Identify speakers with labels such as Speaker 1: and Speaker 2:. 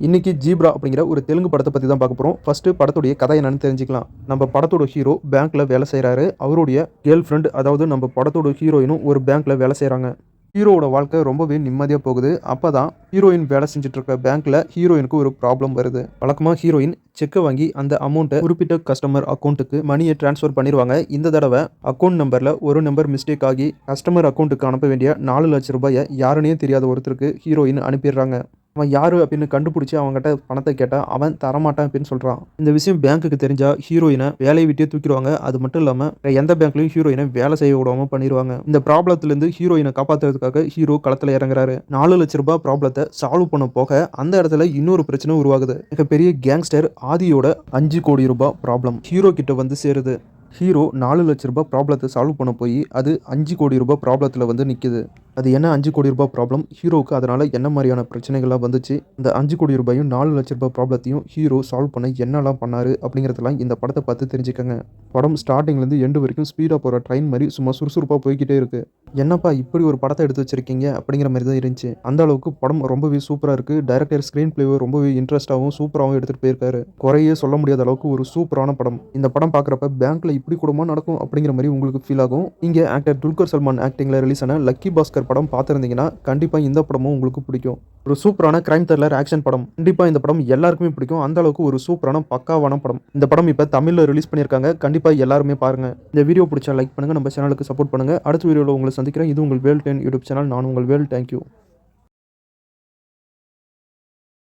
Speaker 1: இன்னைக்கு ஜீப்ரா அப்படிங்கிற ஒரு தெலுங்கு படத்தை பற்றி தான் பார்க்க போகிறோம் ஃபர்ஸ்ட் படத்துடைய கதை என்னன்னு தெரிஞ்சுக்கலாம். நம்ம படத்தோட ஹீரோ பேங்க்ல வேலை செய்கிறாரு அவருடைய கேர்ள் ஃப்ரெண்ட் அதாவது நம்ம படத்தோட ஹீரோயினும் ஒரு பேங்க்ல வேலை செய்கிறாங்க ஹீரோவோட வாழ்க்கை ரொம்பவே நிம்மதியாக போகுது. அப்போ தான் ஹீரோயின் வேலை செஞ்சுட்டு இருக்க பேங்க்ல ஹீரோயினுக்கு ஒரு ப்ராப்ளம் வருது. வழக்கமாக ஹீரோயின் செக்கை வாங்கி அந்த அமௌண்ட்டை குறிப்பிட்ட கஸ்டமர் அக்கௌண்ட்டுக்கு மணியை ட்ரான்ஸ்ஃபர் பண்ணிடுவாங்க இந்த தடவை அக்கௌண்ட் நம்பரில் ஒரு நம்பர் மிஸ்டேக் ஆகி கஸ்டமர் அக்கௌண்ட்டுக்கு அனுப்ப வேண்டிய நாலு லட்ச ரூபாயை யாருன்னே தெரியாத ஒருத்தருக்கு ஹீரோயின் அனுப்பிடுறாங்க. அவன் யார் அப்படின்னு கண்டுபிடிச்சி அவங்ககிட்ட பணத்தை கேட்டால் அவன் தரமாட்டான் அப்படின்னு சொல்கிறான் இந்த விஷயம் பேங்க்குக்கு தெரிஞ்சா ஹீரோயினை வேலையை விட்டே தூக்கிடுவாங்க. அது மட்டும் இல்லாமல் எந்த பேங்க்லையும் ஹீரோயினை வேலை செய்ய விடாம பண்ணிடுவாங்க. இந்த ப்ராப்ளத்துலேருந்து ஹீரோயினை காப்பாற்றுறதுக்காக ஹீரோ களத்தில் இறங்குறாரு. நாலு லட்ச ரூபாய் ப்ராப்ளத்தை சால்வ் பண்ண போக அந்த இடத்துல இன்னொரு பிரச்சனை உருவாகுது. மிகப்பெரிய கேங்ஸ்டர் ஆதியோட அஞ்சு கோடி ரூபாய் ப்ராப்ளம் ஹீரோ கிட்ட வந்து சேருது. ஹீரோ நாலு லட்ச ரூபாய் ப்ராப்ளத்தை சால்வ் பண்ண போய் அது அஞ்சு கோடி ரூபாய் ப்ராப்ளத்தில் வந்து நிற்கிது அது என்ன அஞ்சு கோடி ரூபாய் ப்ராப்ளம் ஹீரோவுக்கு அதனால் என்ன மாதிரியான பிரச்சனைகள்லாம் வந்துச்சு? அந்த அஞ்சு கோடி ரூபாயும் நாலு லட்ச ரூபாய் ப்ராப்ளத்தையும் ஹீரோ சால்வ் பண்ண என்னெல்லாம் பண்ணார் அப்படிங்கிறதெல்லாம் இந்த படத்தை பார்த்து தெரிஞ்சுக்கங்க. படம் ஸ்டார்டிங்லேருந்து எண்டு வரைக்கும் ஸ்பீடாக போகிற ட்ரெயின் மாதிரி சும்மா சுறுசுறுப்பாக போய்கிட்டே இருக்கு. என்னப்பா இப்படி ஒரு படத்தை எடுத்து வச்சிருக்கீங்க? அப்படிங்கிற மாதிரி தான் இருந்துச்சு. அந்த அளவுக்கு படம் ரொம்பவே சூப்பராக இருக்குது டைரக்டர் ஸ்க்ரீன் பிளேவை ரொம்பவே இன்ட்ரெஸ்ட்டாகவும் சூப்பராகவும் எடுத்துகிட்டு போயிருக்காரு. குறையே சொல்ல முடியாத அளவுக்கு ஒரு சூப்பரான படம். இந்த படம் பார்க்குறப்ப பேங்க்கில் இப்படி கூடமா நடக்கும் அப்படிங்கிற மாதிரி உங்களுக்கு ஃபீல் ஆகும். இங்கே ஆக்டர் துல்கர் சல்மான் ஆக்டிங்கில் ரிலீஸ் ஆன லக்கி பாஸ்கர் படம் பார்த்துருந்தீங்கன்னா கண்டிப்பாக இந்த படமும் உங்களுக்கு பிடிக்கும். ஒரு சூப்பரான கிரைம் த்ரில்லர் ஆக்ஷன் படம். கண்டிப்பாக இந்த படம் எல்லாருக்குமே பிடிக்கும். அந்த அளவுக்கு ஒரு சூப்பரான பக்காவான படம். இந்த படம் இப்போ தமிழில் ரிலீஸ் பண்ணியிருக்காங்க. கண்டிப்பாக எல்லாருமே பாருங்க. இந்த வீடியோ பிடிச்சா லைக் பண்ணுங்கள் நம்ம சேனலுக்கு சப்போர்ட் பண்ணுங்க. அடுத்த வீடியோவில் உங்களை சந்திக்கிறேன். இது உங்கள் வேல் டென் யூடியூப் சேனல் நான் உங்கள் வேல். தேங்க்யூ